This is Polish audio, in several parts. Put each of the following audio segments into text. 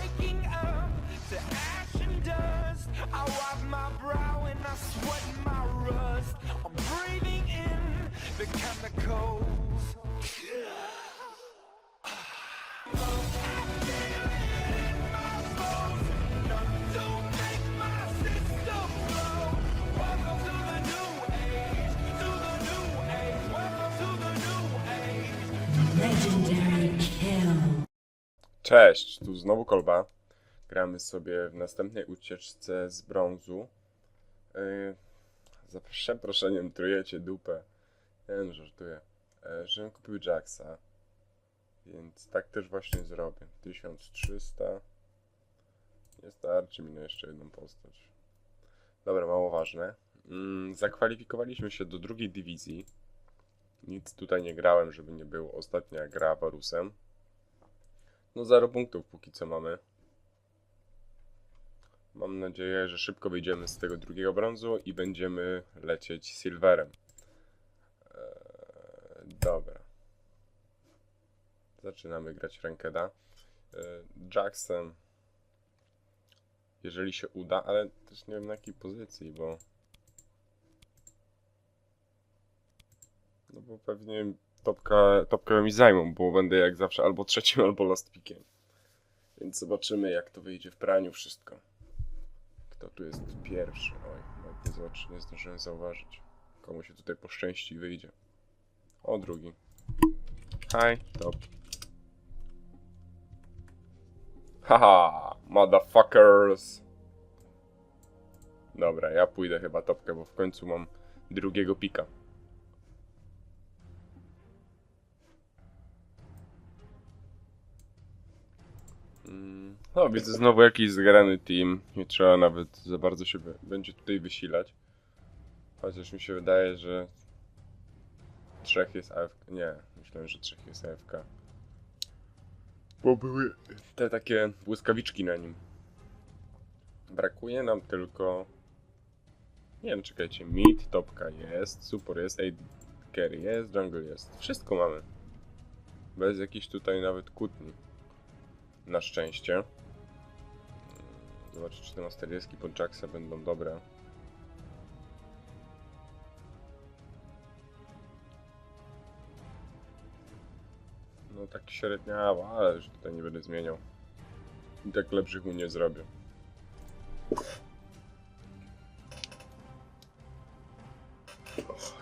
waking up to ash and dust. I wipe my brow and I sweat my rust. I'm breathing in the chemicals. Cześć, tu znowu Kolba. Gramy sobie w następnej ucieczce z brązu. Yy, za przeproszeniem trujecie dupę. Nie no, żartuję. Yy, żebym kupił Jacksa. Więc tak też właśnie zrobię. 1300. Nie starczy mi na jeszcze jedną postać. Dobra, mało ważne. Mm, zakwalifikowaliśmy się do drugiej dywizji. Nic tutaj nie grałem, żeby nie było. Ostatnia gra Varusem. No zero punktów póki co mamy. Mam nadzieję, że szybko wyjdziemy z tego drugiego brązu i będziemy lecieć silverem. Eee, dobra. Zaczynamy grać rankeda. Eee, Jackson. Jeżeli się uda, ale też nie wiem na jakiej pozycji, bo... No bo pewnie topka, topkę mi zajmą, bo będę jak zawsze albo trzecim, albo last pickiem. Więc zobaczymy, jak to wyjdzie w praniu wszystko. Kto tu jest pierwszy? Oj, nawet nie, zobacz, nie zdążyłem zauważyć. Komu się tutaj poszczęści wyjdzie. O, drugi. Hi, top. Haha, motherfuckers. Dobra, ja pójdę chyba topkę, bo w końcu mam drugiego pika. No, widzę znowu jakiś zgrany team. Nie trzeba nawet za bardzo się będzie tutaj wysilać. Chociaż mi się wydaje, że trzech jest AFK. Nie, myślałem, że trzech jest AFK. Bo były te takie błyskawiczki na nim. Brakuje nam tylko. Nie wiem, czekajcie. Mid, topka jest, support jest, AD carry jest, jungle jest. Wszystko mamy. Bez jakichś tutaj nawet kłótni. Na szczęście. Zobaczę, czy te masterieski pod będą dobre. No tak średniawo, ale już tutaj nie będę zmieniał. I tak lepszych mu nie zrobię.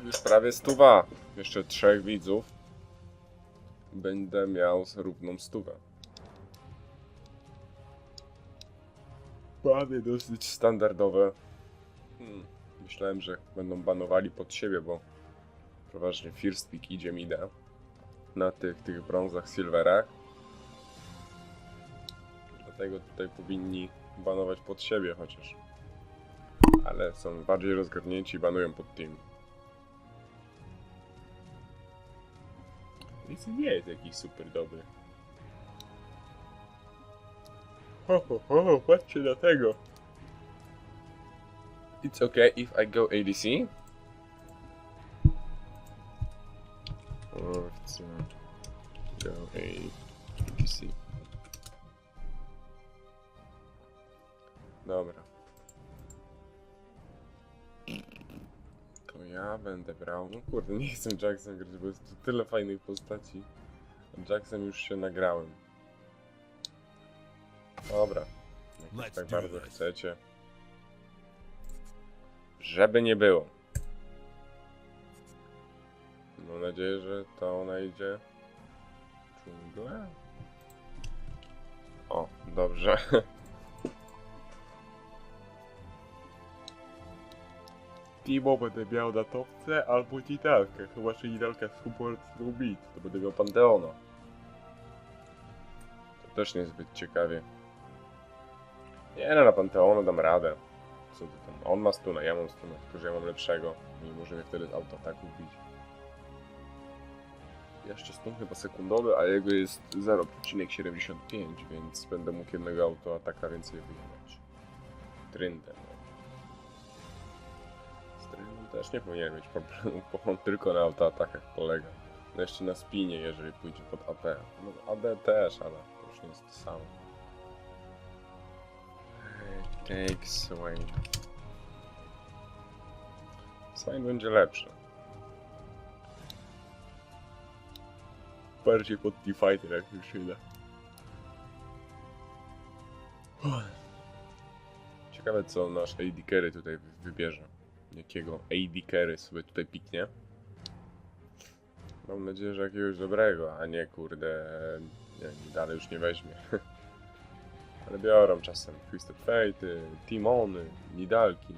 Już prawie stuwa. Jeszcze trzech widzów. Będę miał równą stówę. Bany dosyć standardowe. Hmm. Myślałem, że będą banowali pod siebie, bo przeważnie First Pick idzie mi da na tych, tych brązach, silverach. Dlatego tutaj powinni banować pod siebie chociaż. Ale są bardziej rozgarnięci i banują pod team. Nic nie jest jakiś super dobry. Ho, ho, ho, patrzcie na tego. It's okay if I go ADC. Or chcę go ADC. Dobra. To ja będę brał. No kurde, nie chcę Jackson grać, bo jest tu tyle fajnych postaci. Jackson już się nagrałem. Dobra. Jak tak bardzo chcecie. Żeby nie było. Mam nadzieję, że to ona idzie. Dżunglę? O, dobrze. Timo będę miał na topce albo Titalkę. Chyba, że Titalka no beat. To będę miał Panteona. To też niezbyt ciekawie. Nie no, na Panteona dam radę. Co ty tam? On ma stuna, ja mam stuna, tylko że ja mam lepszego. I może mnie wtedy z autoataku bić. Jeszcze stun chyba sekundowy, a jego jest 0,75, więc będę mógł jednego autoataka więcej wyjechać. Tryndem. Z Tryndem też nie powinien mieć problemu, bo on tylko na autoatakach polega. No jeszcze na spinie, jeżeli pójdzie pod AP. No AD też, ale to już nie jest to samo. Take Swain. Swain będzie lepszy. Bardziej pod T-Fighter jak już idę. Ciekawe co nasz AD Carry tutaj wy- wybierze. Jakiego AD Carry sobie tutaj piknie. Mam nadzieję, że jakiegoś dobrego, a nie kurde, nie dalej już nie weźmie. Ale biorą czasem Twisted Fate, Timony, Nidalki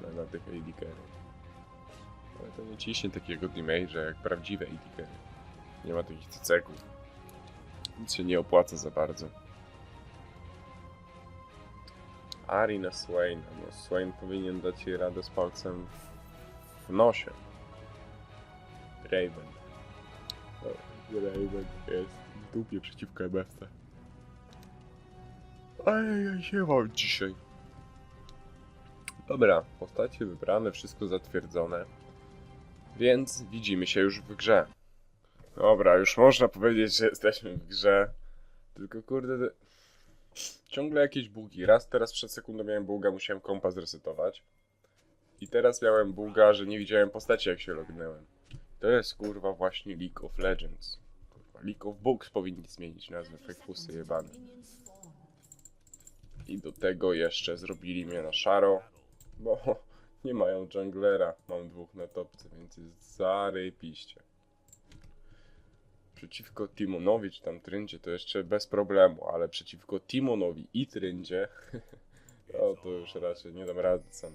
na, na tych AD Carry. Ale to nie ciśnie takiego damage'a jak prawdziwe AD Carry. Nie ma takich ceków. Nic się nie opłaca za bardzo. Ari na Swain. No, Swain powinien dać jej radę z palcem w, w nosie. Raven. Raven jest w dupie przeciwko MFC. Ajajaj, się mam dzisiaj. Dobra, postacie wybrane, wszystko zatwierdzone. Więc widzimy się już w grze. Dobra, już można powiedzieć, że jesteśmy w grze. Tylko kurde, ciągle jakieś bugi. Raz teraz przed sekundą miałem buga, musiałem kompa zresetować. I teraz miałem buga, że nie widziałem postaci jak się lognęłem. To jest kurwa właśnie League of Legends. Kurwa, League of Books powinni zmienić nazwę, fejkusy jebane. I do tego jeszcze zrobili mnie na szaro, bo nie mają junglera. Mam dwóch na topce, więc jest zarypiście. Przeciwko Timonowi czy tam Tryndzie to jeszcze bez problemu, ale przeciwko Timonowi i Tryndzie to, to już raczej nie dam rady sam.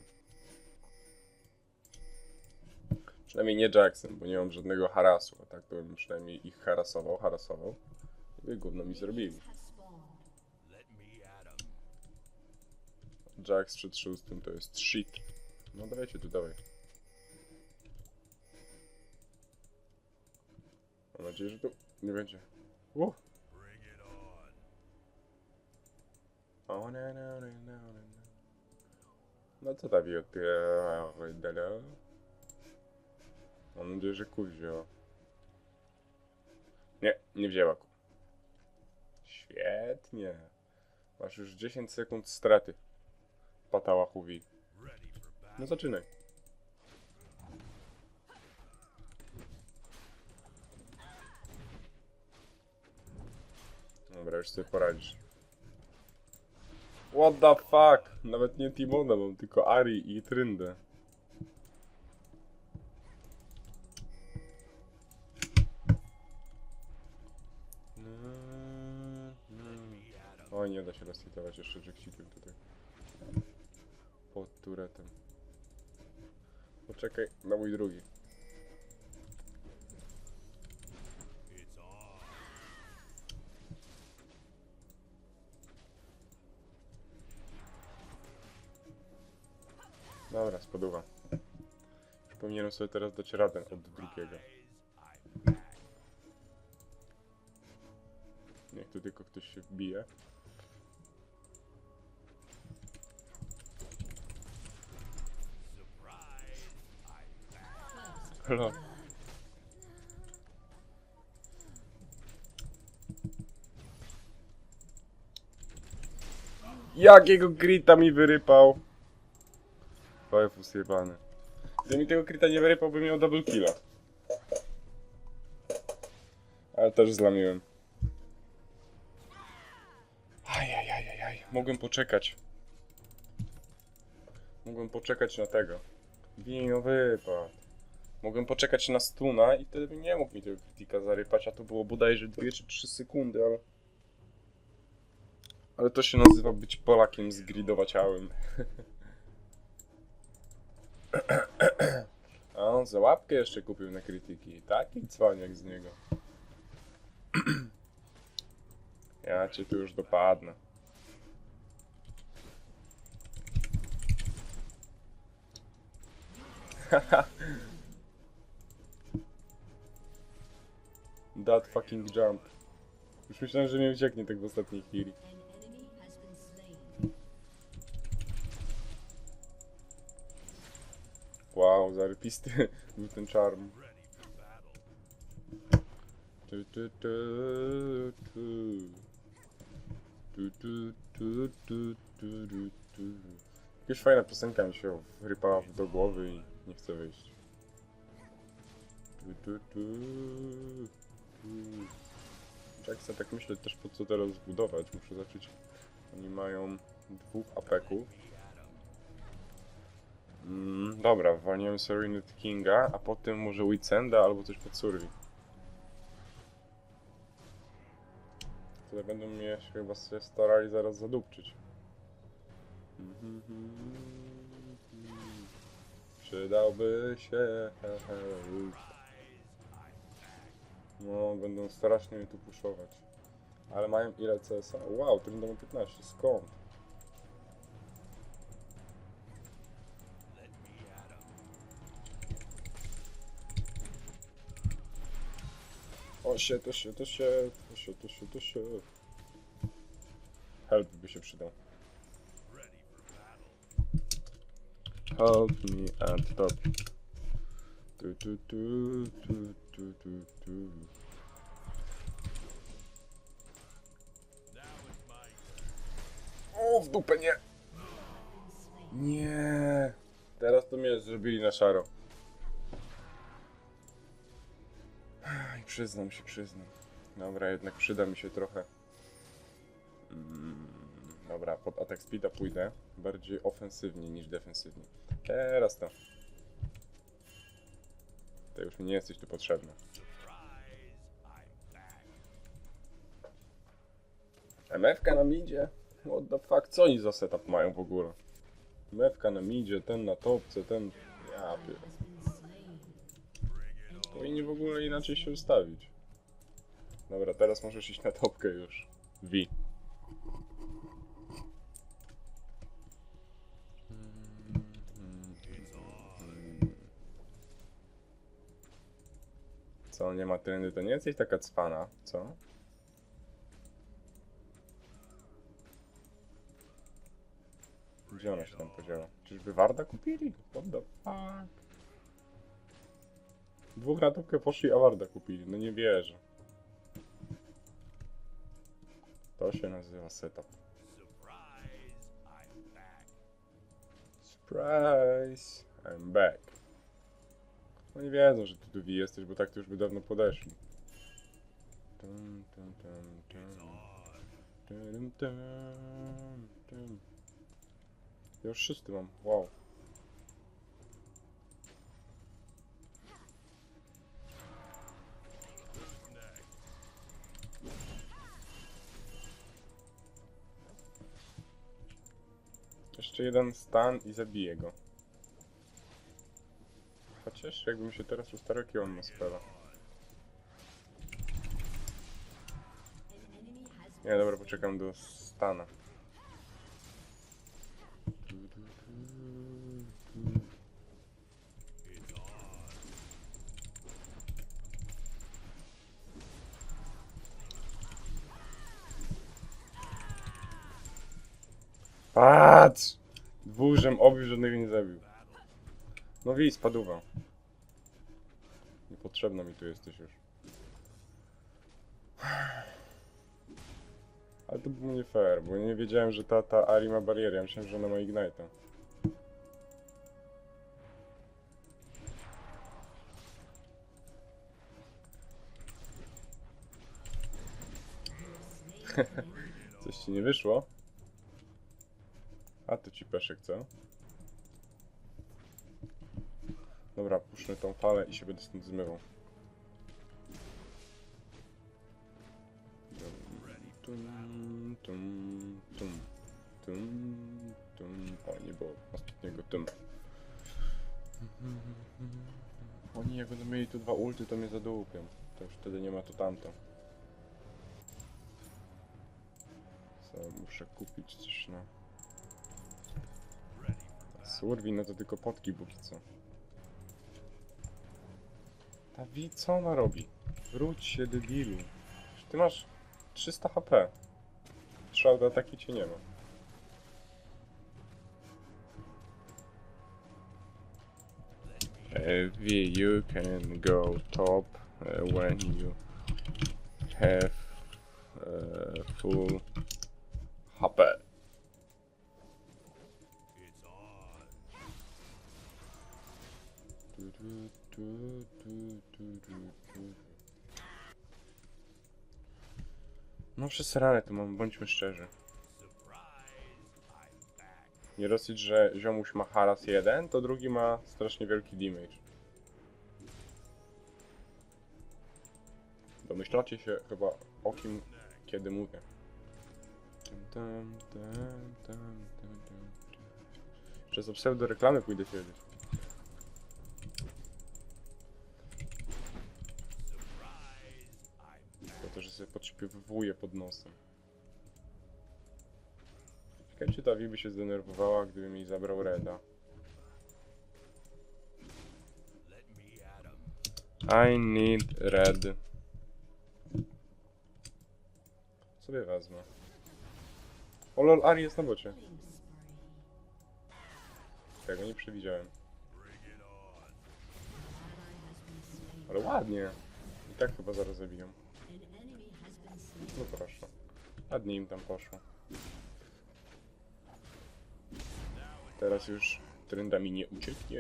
Przynajmniej nie Jackson, bo nie mam żadnego harasu, a tak to bym przynajmniej ich harasował, harasował. I gówno mi zrobili. Jax przed szóstym to jest shit. No dawajcie tu, dawaj. Mam nadzieję, że tu nie będzie. Uh. No, co ta wielka? Mam nadzieję, że ku wzięła. Nie, nie wzięła ku. Świetnie. Masz już 10 sekund straty. Patała Huwi. No zaczynaj. Dobra, już sobie poradzisz. What the fuck? Nawet nie Timona mam, tylko Ari i Tryndę. Oj, nie da się resetować jeszcze Jacksiciem tutaj. Turetem. Poczekaj na mój drugi. Dobra, spoduwa. Już powinienem sobie teraz dać radę od drugiego. Niech tu tylko ktoś się wbije. Lol. Jakiego krita mi wyrypał? Fajfus jebany. Gdyby mi tego krita nie wyrypał, bym miał double killa. Ale też zlamiłem. Ajajajajaj, mogłem poczekać. Mogłem poczekać na tego. Wino wypadł. Mogłem poczekać na stuna i wtedy by nie mógł mi tego kritika zarypać, a to było bodajże 2 czy 3 sekundy, ale... Ale to się nazywa być Polakiem zgridowaciałym. A on za łapkę jeszcze kupił na krytyki. Taki cwaniak z niego. Ja cię tu już dopadnę. That fucking jump. Już myślałem, że mnie ucieknie tak w ostatniej chwili. Wow, zarypisty był ten charm. Tu, tu, tu, tu. Tu, tu, tu, tu, tu, tu, tu. Już fajna piosenka mi się wrypała do głowy i nie chcę wyjść. Tu, tu, tu, tu. Jacksa tak myślę też po co teraz zbudować. Muszę zacząć. Oni mają dwóch apeków. Mm, dobra, walniemy Serenity Kinga, a potem może Weekenda albo coś pod Survey. Które będą mnie się chyba starali zaraz zadupczyć. Przydałby się. No, będą strasznie mnie tu puszować. Ale mają ile CS-a? Wow, to będą 15. Skąd? O się, to się, to się, to się, to się, to się. Help by się przydał. Help me at top. Tu, tu, tu, tu, tu, tu, tu. O, w dupę nie! Nie! Teraz to mnie zrobili na szaro. I przyznam się, przyznam. Dobra, jednak przyda mi się trochę. Mm, dobra, pod atak speeda pójdę. Bardziej ofensywnie niż defensywnie. Teraz to. To już mi nie jesteś tu potrzebna. MFK nam idzie? What the fuck? Co oni za setup mają w ogóle? MFK nam idzie, ten na topce, ten... Ja pier... Powinni w ogóle inaczej się ustawić. Dobra, teraz możesz iść na topkę już. V. Co, nie ma trendy, to nie jesteś taka cwana, co? Gdzie ona się tam podziała? Czyżby Warda kupili? What the fuck? Dwóch na topkę poszli, a Warda kupili. No nie wierzę. To się nazywa setup. Surprise! I'm back. No nie wiedzą, że ty tu V jesteś, bo tak to już by dawno podeszli. Tum. Tum, tum, tum. Ja już szósty mam, wow. Jeszcze jeden stan i zabiję go. Chociaż jakbym się teraz ustarał, jaki on ma spela. Nie, dobra, poczekam do stana. Patrz! Dwóżem obił, żadnego nie zabił. No wi, spaduwa. Niepotrzebna mi tu jesteś już. Ale to było nie fair, bo nie wiedziałem, że ta, ta Ari ma barierę. Ja myślałem, że ona ma Ignite'a. Coś ci nie wyszło? A to ci peszek, co? Dobra, puszczę tą falę i się będę stąd zmywał. O, nie było ostatniego tum. Oni jak będą mieli tu dwa ulty, to mnie zadupią. To już wtedy nie ma to tamto. Co, muszę kupić coś na... Surwi, no to tylko potki póki co. Ta Wi, co ona robi? Wróć się, debilu. Ty masz 300 HP. Strzał do ataki cię nie ma. Uh, you can go top uh, when you have uh, full HP. It's on tu, tu, tu. No to mam, bądźmy szczerzy. Nie dosyć, że ziomuś ma haras jeden, to drugi ma strasznie wielki damage. Domyślacie się chyba o kim, kiedy mówię. Tum, tum. Jeszcze za pseudo reklamy pójdę siedzieć. Po podśpiewuję pod nosem. Ciekawe, czy ta Wi by się zdenerwowała, gdybym jej zabrał Reda. I need red. Sobie wezmę. O lol, Ari jest na bocie. Tego nie przewidziałem. Ale ładnie. I tak chyba zaraz zabiją. No proszę. Ładnie im tam poszło. Teraz już trenda mi nie ucieknie.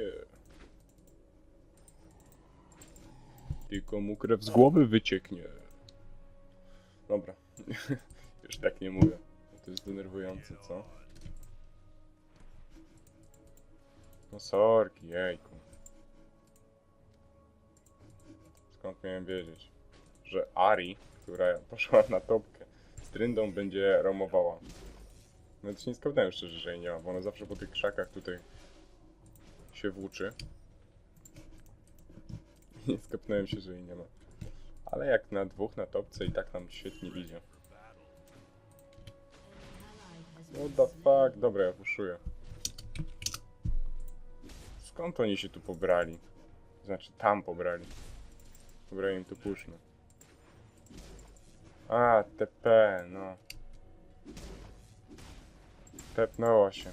Tylko mu krew z głowy wycieknie. Dobra. już tak nie mówię. To jest denerwujące, co? No sorki, jejku. Skąd miałem wiedzieć, że Ari, która poszła na topkę, z Tryndą będzie romowała. Nawet się nie skapnąłem szczerze, że jej nie ma, bo ona zawsze po tych krzakach tutaj się włóczy. Nie skapnąłem się, że jej nie ma. Ale jak na dwóch na topce i tak nam świetnie idzie. What the fuck? Dobra, ja puszuję. Skąd oni się tu pobrali? Znaczy, tam pobrali. Dobra, im tu pusznę. A, TP, no. Tepnęło się.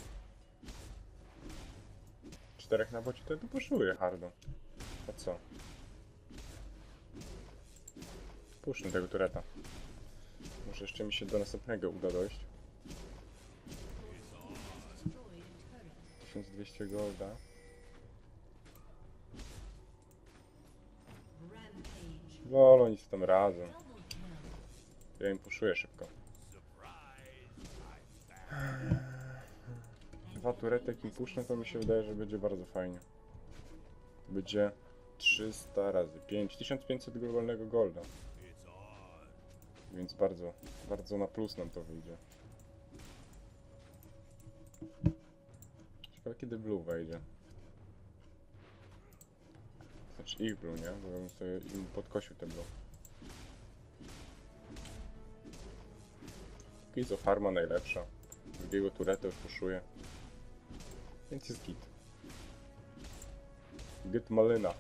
Czterech na bocie to puszuję hardo. A co? Pusznę tego tureta. Może jeszcze mi się do następnego uda dojść. 1200 golda. Lol, oni się tam razem. Ja im puszuję szybko. Dwa turety jak im puszczę, to mi się wydaje, że będzie bardzo fajnie. Będzie 300 razy 5, 1500 globalnego golda. Więc bardzo, bardzo na plus nam to wyjdzie. Ciekawe kiedy blue wejdzie. Znaczy ich blue, nie? Bo bym sobie im podkosił te blue. Farma najlepsza. Drugiego tureta już puszuje. Więc jest git. Git malina.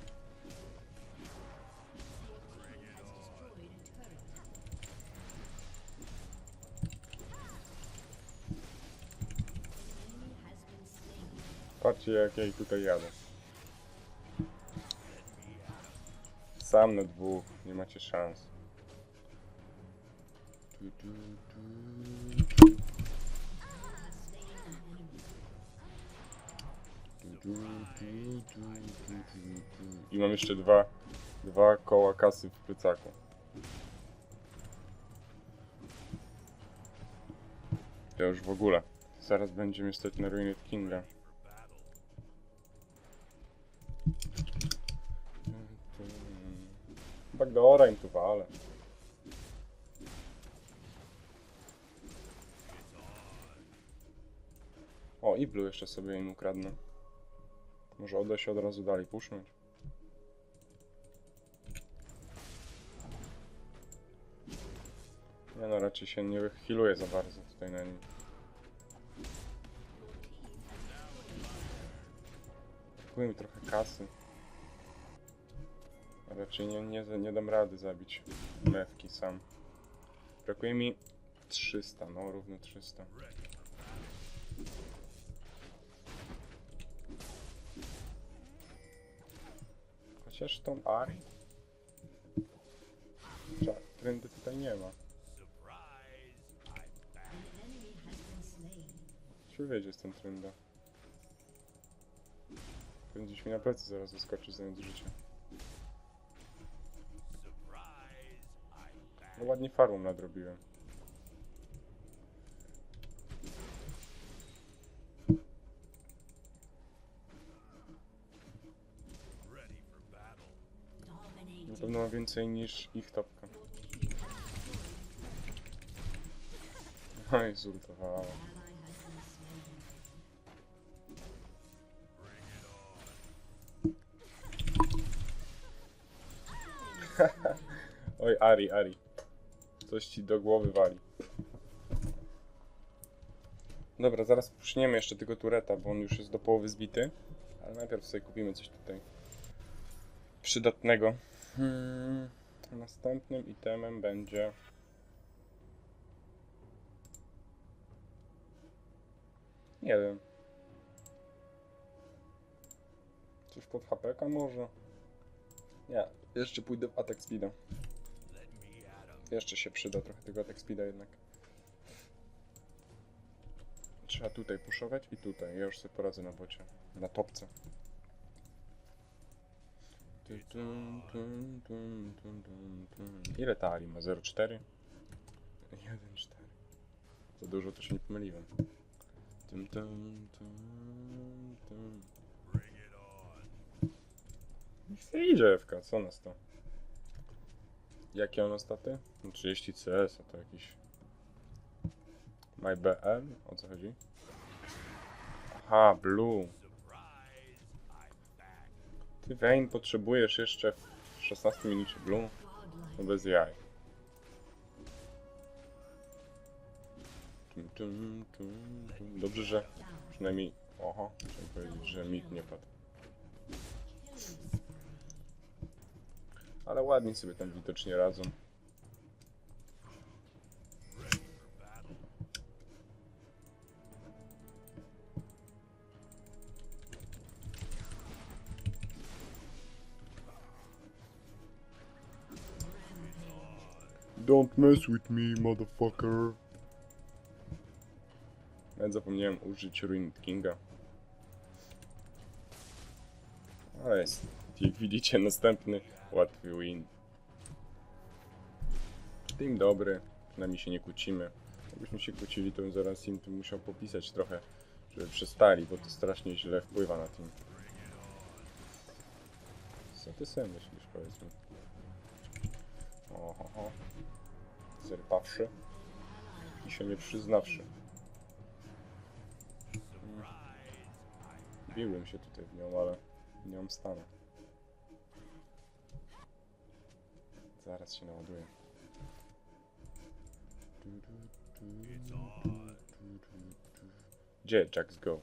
Patrzcie jak ja tutaj jadę. Sam na dwóch, nie macie szans. Tu, tu, I mam jeszcze dwa, dwa koła kasy w plecaku. To już w ogóle. Zaraz będzie mnie stać na Ruined Kinga. Backdoora im tu wale. O, i blue jeszcze sobie im ukradnę. Może uda się od razu dalej pusznąć. Nie no, raczej się nie wychiluje za bardzo tutaj na nim. Brakuje mi trochę kasy. A raczej nie, nie, nie dam rady zabić mewki sam. Brakuje mi 300, no równo 300. chociaż tą Ari? Czak, trendy tutaj nie ma. Czy wiedzieć jestem trenda? Pewnie gdzieś mi na plecy zaraz zaskoczy znając życie. No ładnie farmą nadrobiłem. Więcej niż ich topka. Oj, zultowała. Oj, Ari, Ari. Coś ci do głowy wali. Dobra, zaraz puszniemy jeszcze tego tureta, bo on już jest do połowy zbity. Ale najpierw sobie kupimy coś tutaj przydatnego. Hmm. Następnym itemem będzie... Nie wiem. Coś pod HPK może? Nie. Jeszcze pójdę w attack speeda. Jeszcze się przyda trochę tego attack speeda jednak. Trzeba tutaj puszować i tutaj. Ja już sobie poradzę na bocie. Na topce. Ile ta Ali ma? 0,4? 1,4. Za dużo to się nie pomyliłem. Niech sobie idzie FK, co nas to? Jakie ono staty? No 30 CS, a to jakiś... MyBL? O co chodzi? Aha, Blue. Ty Vayne potrzebujesz jeszcze w 16 minucie Blue? No bez jaj. Dobrze, że przynajmniej... Oho, chciałem powiedzieć, że mit nie padł. Ale ładnie sobie tam widocznie radzą. Don't mess with me, motherfucker. Nawet zapomniałem użyć Ruined Kinga. Ale jest, jak widzicie, następny łatwy win. Team dobry, przynajmniej się nie kłócimy. Jakbyśmy się kłócili, to bym zaraz im tu musiał popisać trochę, żeby przestali, bo to strasznie źle wpływa na team. Co ty sobie myślisz, powiedz mi? Oho, zerpawszy i się nie przyznawszy. Mm. Biłem się tutaj w nią, ale nie mam stanu. Zaraz się naładuję. Gdzie Jax Go?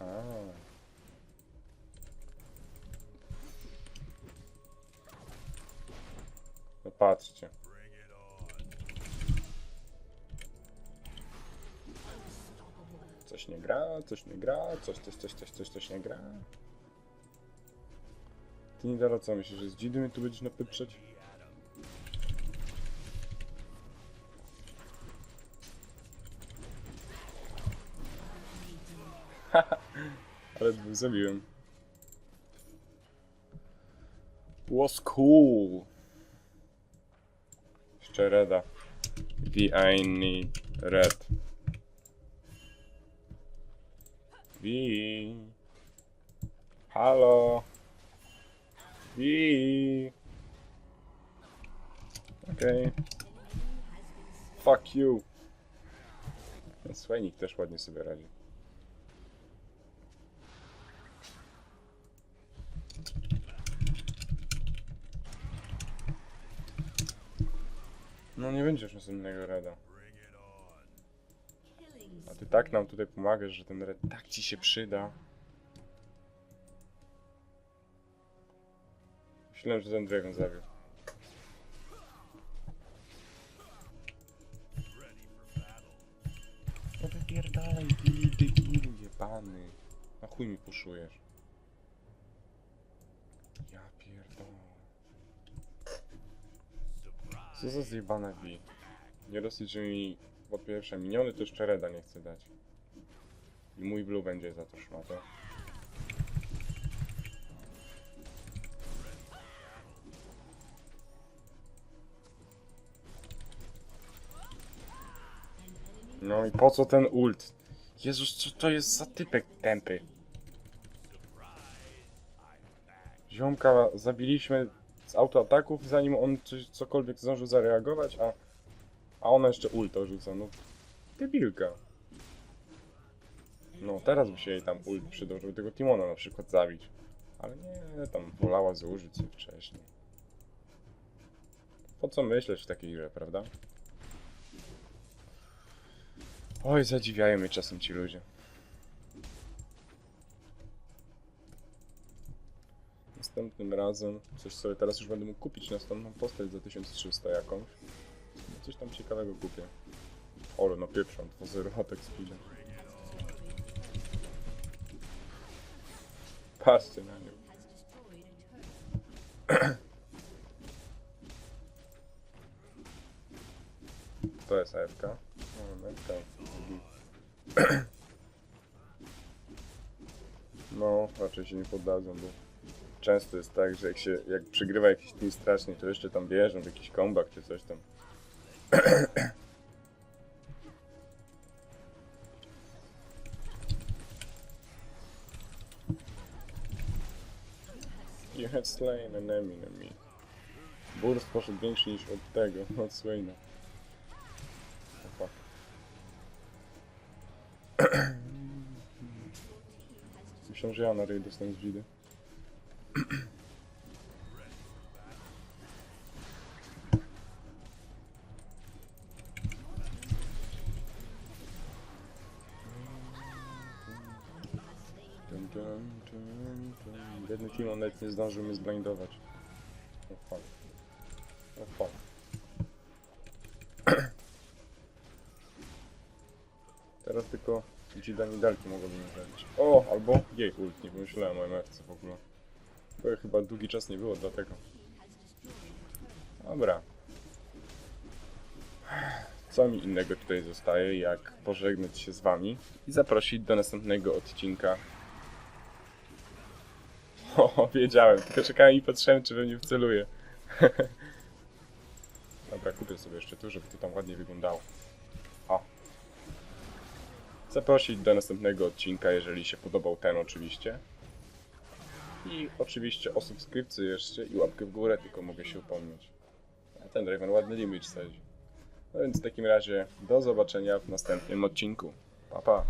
A. No patrzcie. Coś nie gra, coś nie gra, coś, coś, coś, coś, coś, coś nie gra. Ty nie dara co myślisz, że z dzidy mnie tu będziesz napyprzeć? Ale dwóch zabiłem. Was cool. Jeszcze reda. V I red. V. Halo. V. Okej. Fuck you. Słajnik też ładnie sobie radzi. No nie będziesz następnego reda. A ty tak nam tutaj pomagasz, że ten red tak ci się przyda. Myślałem, że ten Dragon zabił. No wypierdalaj, debilu, debilu jebany. Na chuj mi puszujesz. Co za zjebane wi. Nie dosyć, że mi po pierwsze miniony, to jeszcze reda nie chce dać. I mój blue będzie za to szmatę. No i po co ten ult? Jezus, co to jest za typek tępy? Ziomka zabiliśmy z autoataków, zanim on coś, cokolwiek zdążył zareagować, a, a ona jeszcze ulta rzuca, no debilka. No, teraz by się jej tam ult przydał, żeby tego Timona na przykład zabić. Ale nie, tam wolała zużyć się wcześniej. Po co myśleć w takiej grze, prawda? Oj, zadziwiają mnie czasem ci ludzie. Następnym razem coś sobie teraz już będę mógł kupić następną postać za 1300 jakąś. Coś tam ciekawego kupię. Ole, no pieprzą, 2-0 atak speeda. Patrzcie na nią. To jest AFK. O, AFK. No, raczej się nie poddadzą, bo często jest tak, że jak się, jak przegrywa jakiś team strasznie, to jeszcze tam wierzą w jakiś comeback czy coś tam. You had slain an enemy. Burst poszedł większy niż od tego, od Swaina. Myślę, że ja na ryj dostanę z widy. Nie zdążył mnie zblindować. Oh fuck. Oh fuck. Teraz tylko Dzida Nidalki mogłoby mi zabić. O, albo jej ult, nie pomyślałem o MFC w ogóle. Bo chyba długi czas nie było, dlatego. Dobra. Co mi innego tutaj zostaje, jak pożegnać się z wami i zaprosić do następnego odcinka. O, wiedziałem, tylko czekałem i patrzyłem, czy we mnie wceluje. Dobra, kupię sobie jeszcze tu, żeby to tam ładnie wyglądało. O. Zaprosić do następnego odcinka, jeżeli się podobał ten oczywiście. I oczywiście o subskrypcję jeszcze i łapkę w górę, tylko mogę się upomnieć. A ten Raven ładny limit sadzi. No więc w takim razie do zobaczenia w następnym odcinku. Pa pa!